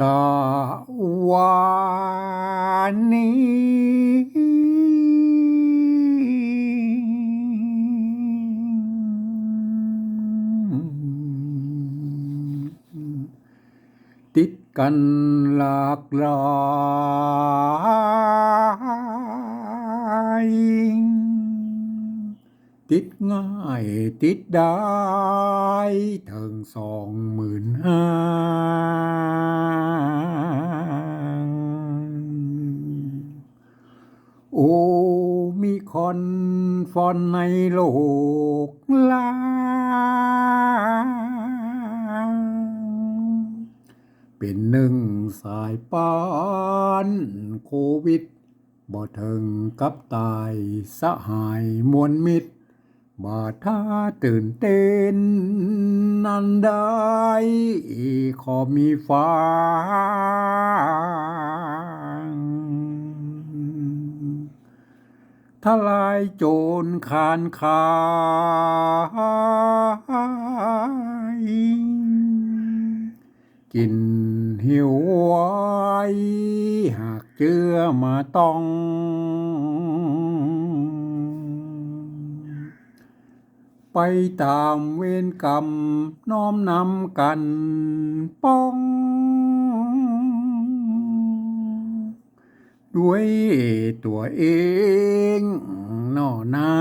ตาวันนี้ ติดกันหลากหลายติดง่ายติดได้ถึงสองหมื่นห้า โอ้มีคนฟอนในโลกลาง เป็นหนึ่งสายปานโควิด บ่ถึงกับตายสหายมวลมิตรบาท่าตื่นเต้นนันได้ขอมีฟัง ทลายโจรคานขายกินหิวไวหากเจือมาต้อง ไปตามเวรกรรมน้อมนำกันป้อง ด้วยตัวเองนอนา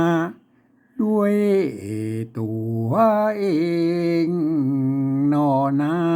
ด้วยตัวเองนอนา